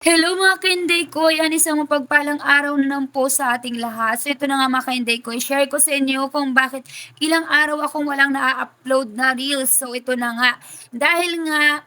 Hello mga ka-Inday ko, yan isang mapagpalang araw na naman po sa ating lahat. So ito na nga mga ka-Inday ko, share ko sa inyo kung bakit ilang araw akong walang na-upload na reels. So ito na nga, dahil nga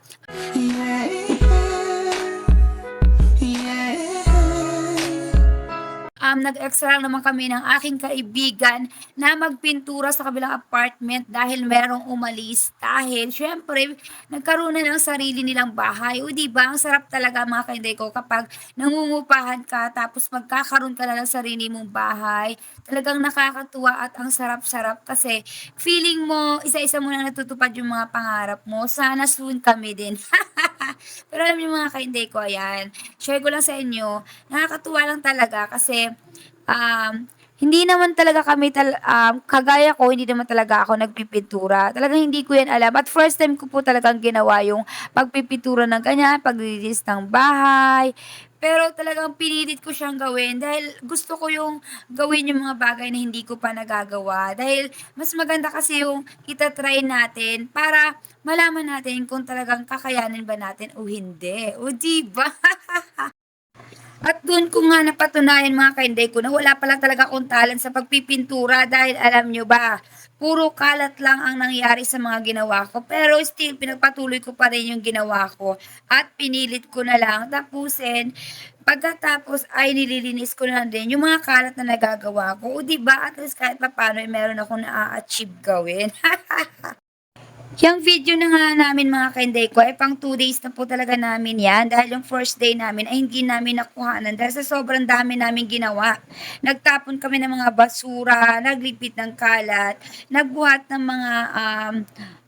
um, nag-extra naman kami ng aking kaibigan na magpintura sa kabilang apartment dahil merong umalis. Dahil, syempre, nagkaroon na ng sarili nilang bahay. O di ba ang sarap talaga mga kainday ko kapag nangungupahan ka tapos magkakaroon ka na ng sarili mong bahay. Talagang nakakatuwa at ang sarap-sarap kasi feeling mo, isa-isa mo na natutupad yung mga pangarap mo. Sana soon kami din. Pero alam niyo mga kainday ko, ayan, share ko lang sa inyo, nakakatuwa lang talaga kasi um, hindi naman talaga kami tal um, kagaya ko, hindi naman talaga ako nagpipintura. Talagang hindi ko yan alam. At first time ko po talagang ginawa yung pagpipintura ng ganyan, paglilinis ng bahay. Pero talagang pinilit ko siyang gawin dahil gusto ko yung gawin yung mga bagay na hindi ko pa nagagawa. Dahil mas maganda kasi yung itatry natin para malaman natin kung talagang kakayanin ba natin o hindi. O di ba? At doon ko nga napatunayan mga kainday ko na wala pala talaga akong talent sa pagpipintura dahil alam nyo ba, puro kalat lang ang nangyari sa mga ginawa ko. Pero still, pinagpatuloy ko pa rin yung ginawa ko. At pinilit ko na lang tapusin. Pagkatapos ay nililinis ko na din yung mga kalat na nagagawa ko. O diba, at least kahit pa paano, eh, meron akong na-achieve gawin. Yung video na nga namin mga kainday ko, ay pang 2 days na po talaga namin yan. Dahil yung first day namin ay hindi namin nakuhanan. Dahil sa sobrang dami namin ginawa. Nagtapon kami ng mga basura, naglipit ng kalat, nagbuhat ng mga um,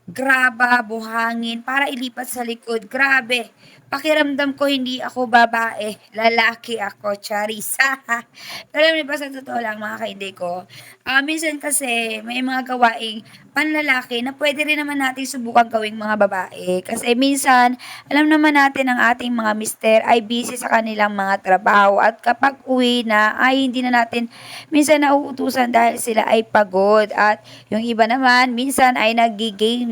graba, buhangin, para ilipat sa likod. Grabe. Pakiramdam ko hindi ako babae, lalaki ako, Charissa. Pero alam niyo ba sa totoo lang mga kainday ko, ah, minsan kasi may mga gawaing panlalaki na pwede rin naman natin subukan gawing mga babae. Kasi minsan, alam naman natin ang ating mga mister ay busy sa kanilang mga trabaho at kapag uwi na ay hindi na natin minsan nauutusan dahil sila ay pagod at yung iba naman minsan ay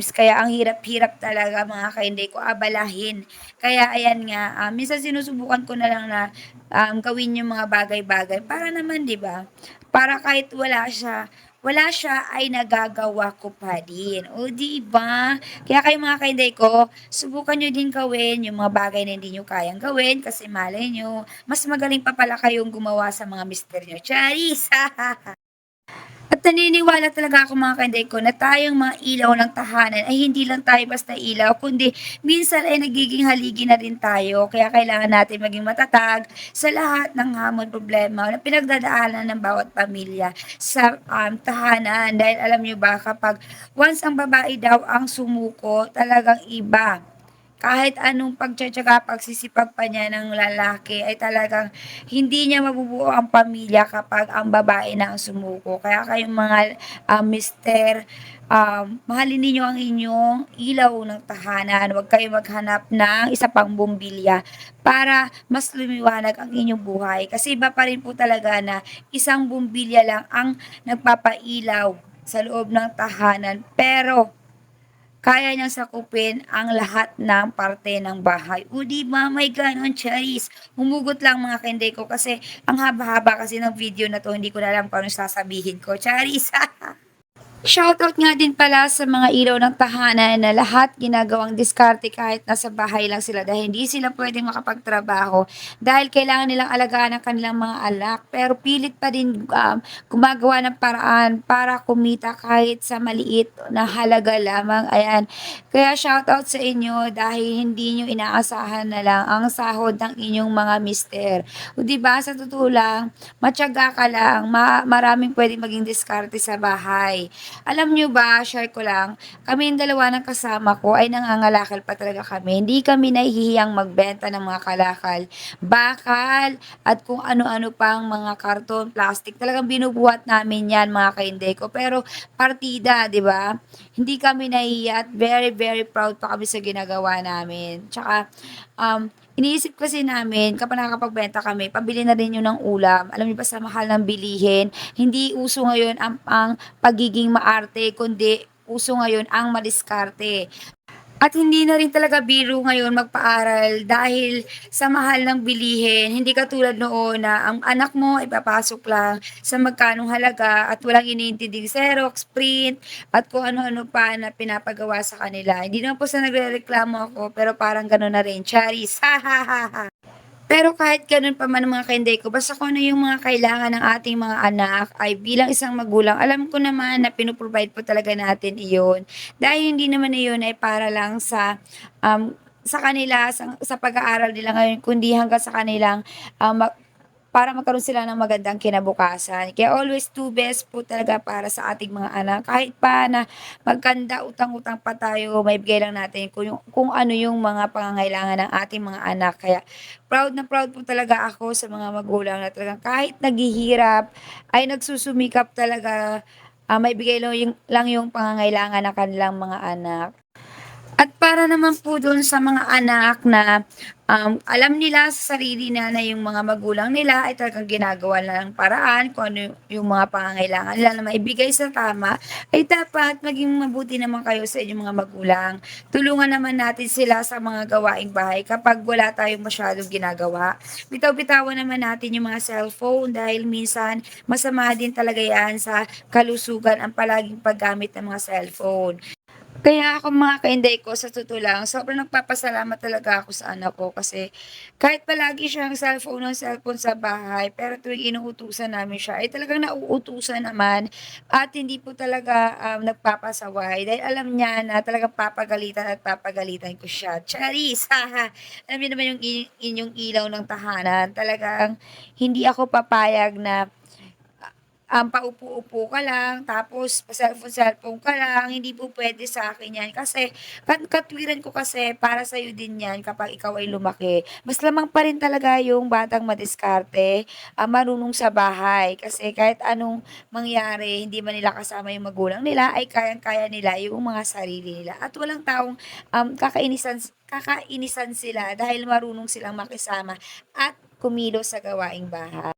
naggi-games kaya ang hirap-hirap talaga mga kainday ko abalahin. Kaya ayan nga, ah, minsan sinusubukan ko na lang na um, gawin yung mga bagay-bagay para naman 'di ba? Para kahit wala siya wala siya ay nagagawa ko pa din. O, di ba? Kaya kayo mga kainday ko, subukan nyo din gawin yung mga bagay na hindi nyo kayang gawin kasi malay nyo, mas magaling pa pala kayong gumawa sa mga mister nyo. Charis! At naniniwala talaga ako mga kainday ko na tayong mga ilaw ng tahanan ay hindi lang tayo basta ilaw, kundi minsan ay nagiging haligi na rin tayo. Kaya kailangan natin maging matatag sa lahat ng hamon problema na pinagdadaanan ng bawat pamilya sa um, tahanan. Dahil alam nyo ba, kapag once ang babae daw ang sumuko, talagang iba kahit anong pagtiyatsaga, pagsisipag pa niya ng lalaki ay talagang hindi niya mabubuo ang pamilya kapag ang babae na ang sumuko. Kaya kayong mga uh, mister, um, mahalin ninyo ang inyong ilaw ng tahanan. Huwag kayo maghanap ng isa pang bumbilya para mas lumiwanag ang inyong buhay. Kasi iba pa rin po talaga na isang bumbilya lang ang nagpapailaw sa loob ng tahanan. Pero kaya niyang sakupin ang lahat ng parte ng bahay. O di ba, may ganon, Charis. Humugot lang mga kende ko kasi ang haba-haba kasi ng video na to, hindi ko na alam kung ano sasabihin ko. Charis, Shoutout nga din pala sa mga ilaw ng tahanan na lahat ginagawang diskarte kahit nasa bahay lang sila dahil hindi sila pwedeng makapagtrabaho dahil kailangan nilang alagaan ang kanilang mga alak pero pilit pa din um, gumagawa ng paraan para kumita kahit sa maliit na halaga lamang. Ayan. Kaya shoutout sa inyo dahil hindi nyo inaasahan na lang ang sahod ng inyong mga mister. O diba, sa totoo lang, matyaga ka lang, ma- maraming pwedeng maging diskarte sa bahay. Alam nyo ba, share ko lang, kami yung dalawa ng kasama ko ay nangangalakal pa talaga kami. Hindi kami nahihiyang magbenta ng mga kalakal, bakal, at kung ano-ano pang mga karton, plastic. Talagang binubuhat namin yan mga kainde ko. Pero partida, di ba? Hindi kami nahihiya at very, very proud pa kami sa ginagawa namin. Tsaka, um, Iniisip kasi namin, kapag nakakapagbenta kami, pabili na rin yun ng ulam. Alam niyo ba sa mahal ng bilihin, hindi uso ngayon ang, ang pagiging maarte, kundi uso ngayon ang madiskarte. At hindi na rin talaga biro ngayon magpaaral dahil sa mahal ng bilihin. Hindi katulad noon na ang anak mo ay papasok lang sa magkanong halaga at walang iniintinding Xerox, print, at kung ano-ano pa na pinapagawa sa kanila. Hindi naman po sa nagrereklamo ako, pero parang gano'n na rin. Charis, ha ha ha ha. Pero kahit gano'n pa man mga kainday ko, basta kung ano yung mga kailangan ng ating mga anak ay bilang isang magulang, alam ko naman na pino-provide po talaga natin iyon. Dahil hindi naman iyon ay para lang sa um, sa kanila, sa, sa pag-aaral nila ngayon, kundi hanggang sa kanilang um, para magkaroon sila ng magandang kinabukasan. Kaya always do best po talaga para sa ating mga anak. Kahit pa na magkanda utang-utang pa tayo, maibigay lang natin kung, yung, kung ano yung mga pangangailangan ng ating mga anak. Kaya proud na proud po talaga ako sa mga magulang na talagang kahit naghihirap, ay nagsusumikap talaga ah, maibigay lang yung, lang yung pangangailangan ng kanilang mga anak. At para naman po dun sa mga anak na um, alam nila sa sarili na na yung mga magulang nila ay talagang ginagawa na ng paraan kung ano yung mga pangangailangan nila na maibigay sa tama, ay dapat maging mabuti naman kayo sa inyong mga magulang. Tulungan naman natin sila sa mga gawaing bahay kapag wala tayong masyadong ginagawa. Bitaw-bitawan naman natin yung mga cellphone dahil minsan masama din talaga yan sa kalusugan ang palaging paggamit ng mga cellphone. Kaya ako mga kainday ko, sa totoo lang, sobrang nagpapasalamat talaga ako sa anak ko kasi kahit palagi siyang cellphone ng cellphone sa bahay, pero tuwing inuutusan namin siya, ay talagang nauutusan naman at hindi po talaga um, nagpapasaway dahil alam niya na talagang papagalitan at papagalitan ko siya. Charis! haha. alam niyo naman yung inyong ilaw ng tahanan. Talagang hindi ako papayag na um, paupo-upo ka lang, tapos pa-cellphone-cellphone ka lang, hindi po pwede sa akin yan. Kasi, kat katwiran ko kasi, para sa'yo din yan kapag ikaw ay lumaki. Mas lamang pa rin talaga yung batang madiskarte, ah, marunong sa bahay. Kasi kahit anong mangyari, hindi man nila kasama yung magulang nila, ay kayang-kaya nila yung mga sarili nila. At walang taong um, kakainisan, kakainisan sila dahil marunong silang makisama at kumilos sa gawaing bahay.